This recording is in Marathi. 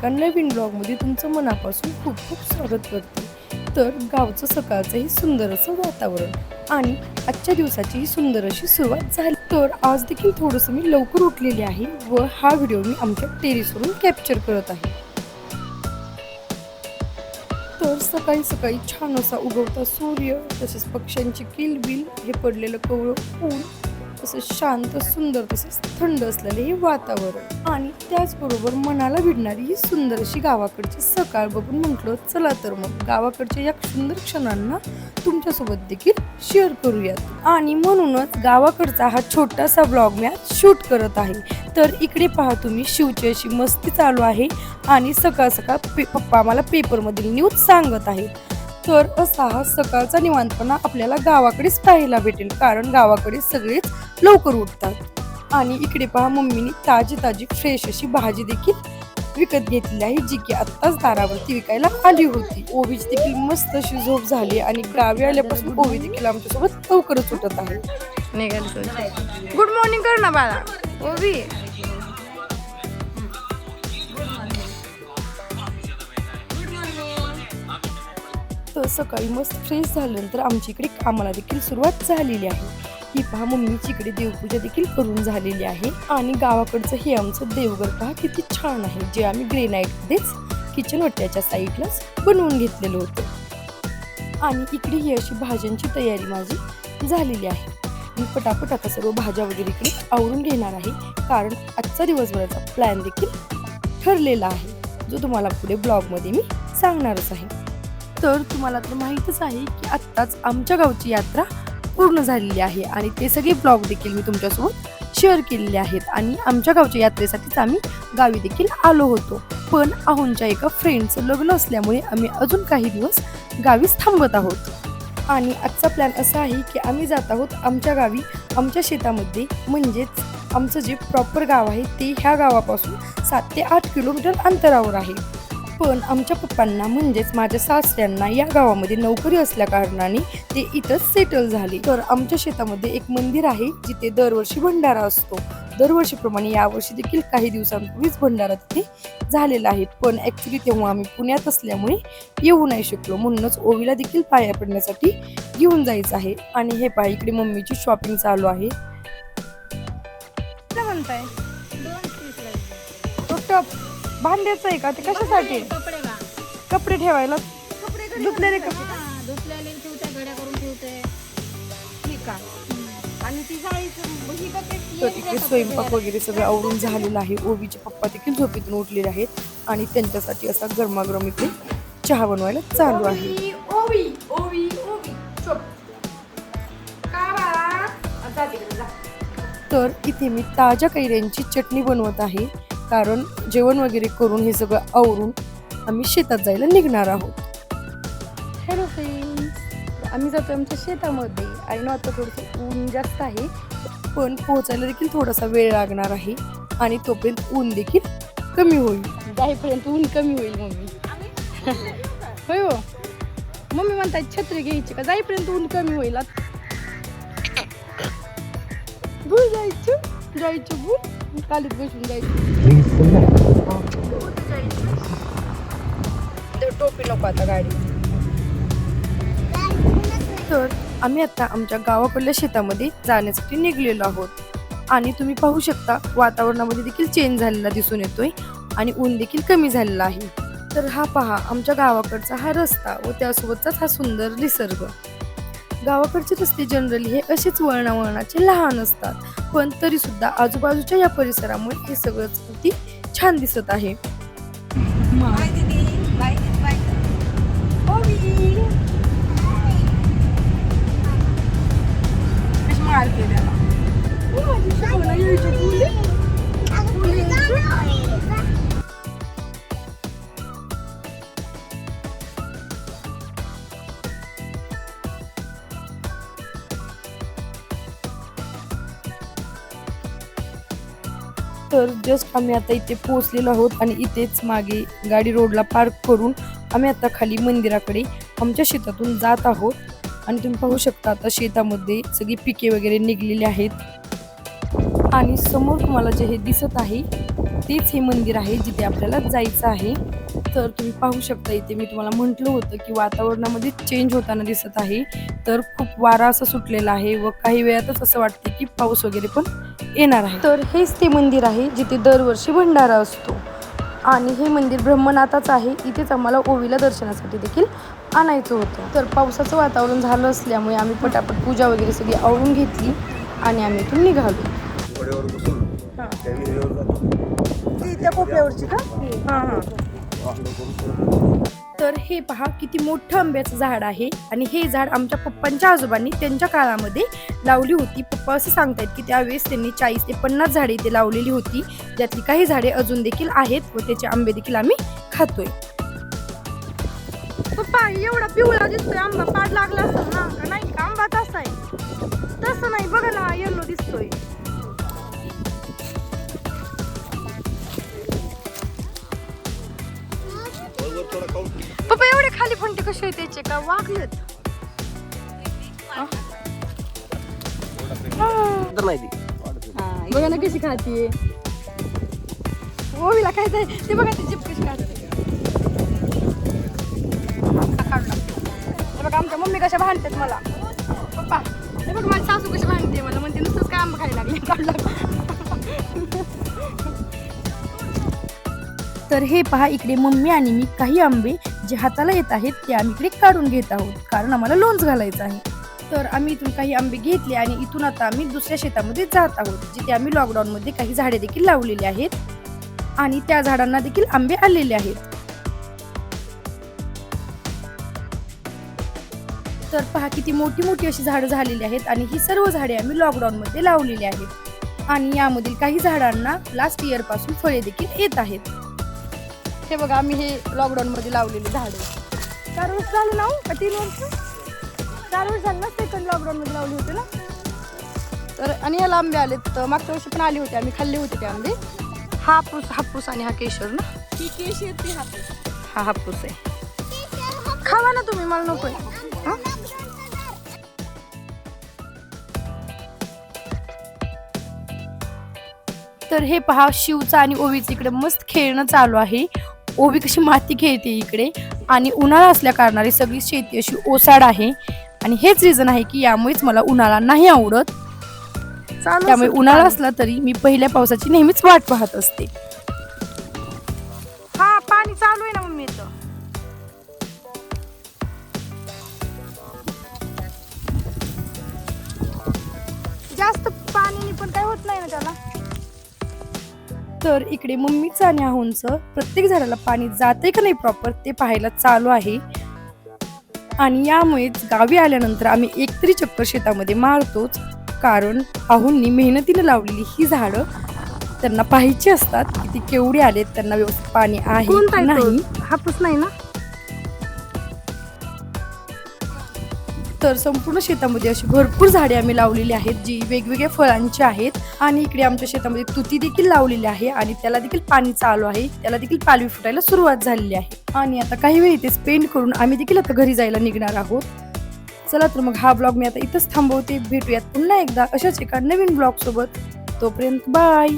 एका नवीन ब्लॉगमध्ये तुमचं मनापासून खूप खूप स्वागत करते. तर गावचं सकाळचंही सुंदर असं वातावरण आणि आजच्या दिवसाचीही सुंदर अशी सुरुवात झाली. तर आज देखील थोडंसं मी लवकर उठलेली आहे व हा व्हिडिओ मी आमच्या टेरिसवरून कॅप्चर करत आहे. तर सकाळी सकाळी छान असा उगवता सूर्य तसेच पक्ष्यांची किलबिल हे पडलेलं कवळं ऊन तसंच शांत सुंदर तसेच थंड असलेले हे वातावरण. आणि त्याचबरोबर मनाला भिडणारी ही सुंदर अशी गावाकडची सकाळ बघून म्हटलं चला तर मग गावाकडच्या या सुंदर क्षणांना तुमच्यासोबत देखील शेअर करूयात. आणि म्हणूनच गावाकडचा हा छोटासा ब्लॉग मी आज शूट करत आहे. तर इकडे पहा तुम्ही शिवची अशी मस्ती चालू आहे आणि सकाळ सकाळ पे पप्पा मला पेपरमधील न्यूज सांगत आहेत तर असा हा सकाळचा निवांतपणा आपल्याला गावाकडेच पाहायला भेटेल. कारण गावाकडे सगळेच लवकर उठतात. आणि इकडे पहा मम्मीने ताजी ताजी फ्रेश अशी भाजी देखील विकत घेतली आहे जी की आत्ताच दारावरती विकायला आली होती. ओवीची देखील मस्त अशी झोप झाली आणि गावी आल्यापासून ओवी देखील आमच्यासोबत लवकरच उठत आहे. गुड मॉर्निंग कर ना बाळा. ओवी. तर सकाळी मस्त फ्रेश झाल्यानंतर आमच्या इकडे कामाला देखील सुरुवात झालेली आहे. ही पहा मम्मीची इकडे देवपूजा देखील करून झालेली आहे. आणि गावाकडचं हे आमचं देवघर पहा किती छान आहे. जे आम्ही ग्रेनाईटमध्येच किचन वट्ट्याच्या साईडलाच बनवून घेतलेलं होतं. आणि इकडे ही अशी भाज्यांची तयारी माझी झालेली आहे. मी पटापट आता सर्व भाज्या वगैरे इकडे आवरून घेणार आहे. कारण आजचा दिवसभराचा प्लॅन देखील ठरलेला आहे. जो तुम्हाला पुढे ब्लॉगमध्ये मी सांगणारच आहे. तर तुम्हाला तर माहीतच आहे की आत्ताच आमच्या गावची यात्रा पूर्ण झालेली आहे आणि ते सगळे ब्लॉग देखील मी तुमच्यासोबत शेअर केलेले आहेत. आणि आमच्या गावच्या यात्रेसाठीच आम्ही गावी देखील आलो होतो. पण आहोंच्या एका फ्रेंडचं लग्न असल्यामुळे आम्ही अजून काही दिवस गावीच थांबत आहोत. आणि आजचा प्लॅन असा आहे की आम्ही जात आहोत आमच्या गावी आमच्या शेतामध्ये. म्हणजेच आमचं जे प्रॉपर गाव आहे ते ह्या गावापासून सात ते आठ किलोमीटर अंतरावर आहे. पण आमच्या पप्पांना म्हणजेच माझ्या सासऱ्यांना या गावामध्ये नोकरी असल्या कारणाने ते इथंच सेटल झाले. तर आमच्या शेतामध्ये एक मंदिर आहे जिथे दरवर्षी भंडारा असतो. दरवर्षीप्रमाणे यावर्षी देखील काही दिवसांपूर्वीच भंडारा तिथे झालेला आहे. पण ॲक्च्युली तेव्हा आम्ही पुण्यात असल्यामुळे येऊ नाही शकलो. म्हणूनच ओवीला देखील पाया पडण्यासाठी घेऊन जायचं आहे. आणि हे पहा इकडे मम्मीची शॉपिंग चालू आहे. काय म्हणताय? भांड्याचं आहे का? ते कशासाठी? कपडे ठेवायला? कपडे धुतलेले कपडे. धुतलेले ठेवते घड्या करून ठेवते. ठीक आहे. आणि ती जाळीचं ही तर स्वयंपाक. वगैरे सगळं आवरून झालेलं आहे. ओवीचे पप्पा देखील झोपेतून उठलेले आहेत आणि त्यांच्यासाठी असा गरमागरम इथे चहा बनवायला चालू आहे. ओवी ओवी ओवी ओवी. चुप. का बाळा आता तिकडे जा. तर इथे मी ताज्या कैऱ्यांची चटणी बनवत आहे. कारण जेवण वगैरे करून हे सगळं आवरून आम्ही शेतात जायला निघणार आहोत. हॅलो फ्रेंड्स आम्ही जातो आमच्या शेतामध्ये. आणि ना आता थोडंसं ऊन जास्त आहे पण पोहोचायला देखील थोडासा वेळ लागणार आहे आणि तोपर्यंत ऊन देखील कमी होईल. जाईपर्यंत ऊन कमी होईल मम्मी. होय हो. मम्मी म्हणतात छत्री घ्यायची का? जाईपर्यंत ऊन कमी होईल. आता भूल जायचं. जायचं भूल. कालीत बसून जायचं. टोपी नको आता गाडी तर आम्ही आता आमच्या गावाकडल्या शेतामध्ये जाण्यासाठी निघलेलो आहोत. आणि तुम्ही पाहू शकता वातावरणामध्ये देखील चेंज झालेला दिसून येतोय आणि ऊन देखील कमी झालेला आहे. तर हा पहा आमच्या गावाकडचा हा रस्ता व त्यासोबतचाच हा सुंदर निसर्ग. गावाकडचे रस्ते जनरली हे असेच वळणावळणाचे लहान असतात. पण तरी सुद्धा आजूबाजूच्या या परिसरामुळे हे सगळंच अगदी छान दिसत आहे. तर जस्ट आम्ही आता इथे पोहोचलेलो आहोत आणि इथेच मागे गाडी रोडला पार्क करून आम्ही आता खाली मंदिराकडे आमच्या शेतातून जात आहोत. आणि तुम्ही पाहू शकता आता शेतामध्ये सगळी पिके वगैरे निघलेली आहेत. आणि समोर तुम्हाला जे हे दिसत आहे तेच हे मंदिर आहे जिथे आपल्याला जायचं आहे. तर तुम्ही पाहू शकता इथे मी तुम्हाला म्हटलं होतं की वातावरणामध्ये चेंज होताना दिसत आहे. तर खूप वारा असं सुटलेला आहे व काही वेळातच असं वाटते की पाऊस वगैरे पण येणार आहे. तर हेच ते मंदिर आहे जिथे दरवर्षी भंडारा असतो. आणि हे मंदिर ब्रह्मनाथाचं आहे. इथेच आम्हाला ओवीला दर्शनासाठी देखील आणायचं होतं. तर पावसाचं वातावरण झालं असल्यामुळे आम्ही पटापट पूजा वगैरे सगळी आवडून घेतली आणि आम्ही इथून निघालो. त्या कोपऱ्यावरची का? हां हां. तर हे पहा किती मोठं आंब्याचं झाड आहे. आणि हे झाड आमच्या पप्पांच्या आजोबांनी त्यांच्या काळामध्ये लावली होती. पप्पा असं सांगतायत की त्यावेळेस त्यांनी चाळीस ते पन्नास झाडे इथे लावलेली होती. ज्यातली काही झाडे अजून देखील आहेत व त्याचे आंबे देखील आम्ही खातोय. पप्पा एवढा पिवळा दिसतोय. आंबा पाड लागला असेल ना? का नाही? का आंबा तसा आहे तसं नाही. बघा ना येल्लो दिसतोय. पप्पा एवढे खाली फंटे कसे आहेत त्याचे? का वागलेत बघा ना कशी खातीये ओवीला काय ते ते बघा ती जीप कशी खाते. हे बघा आमच्या मम्मी कशा भांडतात मला. पप्पा हे बघ माझी सासू कशी भांडते मला म्हणते नुसतंच काय आंबा खायला लागले. काढला तर हे पहा इकडे मम्मी आणि मी काही आंबे जे हाताला येत आहेत ते आम्ही इकडे काढून घेत आहोत. कारण आम्हाला लोणच घालायचं आहे. तर आम्ही इथून काही आंबे घेतले आणि इथून आता आम्ही दुसऱ्या शेतामध्ये जात आहोत जिथे आम्ही लॉकडाऊनमध्ये काही झाडे देखील लावलेली आहेत. आणि त्या झाडांना देखील आंबे आलेले आहेत. तर पहा किती मोठी मोठी अशी झाडं झालेली आहेत आणि ही सर्व झाडे आम्ही लॉकडाऊनमध्ये लावलेली आहेत. आणि यामधील काही झाडांना लास्ट इयरपासून फळे देखील येत आहेत. हे बघा आम्ही हे लॉकडाऊनमध्ये लावलेले झाडे. चार वर्ष झाले ना हो? का तीन वर्ष? चार वर्ष झालं ना सेकंड लॉकडाऊनमध्ये लावले होते ना? तर आणि याला आंबे आले तर मागच्या वर्षी पण आले होते आम्ही खाल्ले होते ते आंबे. हा हापूस हापूस आणि हा केशर ना? ती केश येते हापूस. हा हापूस आहे. खावा ना तुम्ही मला नको तर हे पहा शिवचं आणि ओवीचं इकडे मस्त खेळणं चालू आहे. ओवी कशी माती खेळते इकडे. आणि उन्हाळा असल्या कारणाने सगळी शेती अशी ओसाड आहे. आणि हेच रिझन आहे की यामुळेच मला उन्हाळा नाही आवडत. त्यामुळे उन्हाळा असला तरी मी पहिल्या पावसाची नेहमीच वाट पाहत असते. हा पाणी चालू आहे ना मम्मी जास्त पाणी पण काय होत नाही ना त्याला. तर इकडे मम्मीचं आणि आहोंचं प्रत्येक झाडाला पाणी जाते का नाही प्रॉपर ते पाहायला चालू आहे. आणि यामुळेच गावी आल्यानंतर आम्ही एक तरी चक्कर शेतामध्ये मारतोच कारण आहोंनी मेहनतीने लावलेली ही झाडं त्यांना पाहायची असतात की ती केवढी आलेत त्यांना व्यवस्थित पाणी आहे नाही. हापूस नाही ना? तर संपूर्ण शेतामध्ये अशी भरपूर झाडे आम्ही लावलेली आहेत जी वेगवेगळ्या फळांची आहेत. आणि इकडे आमच्या शेतामध्ये तुती देखील लावलेली आहे आणि त्याला देखील पाणी चालू आहे. त्याला देखील पालवी फुटायला सुरुवात झालेली आहे. आणि आता काही वेळ इथे स्पेंड करून आम्ही देखील आता घरी जायला निघणार आहोत. चला तर मग हा ब्लॉग मी आता इथंच थांबवते. भेटूयात पुन्हा एकदा अशाच एका नवीन ब्लॉग सोबत तोपर्यंत बाय!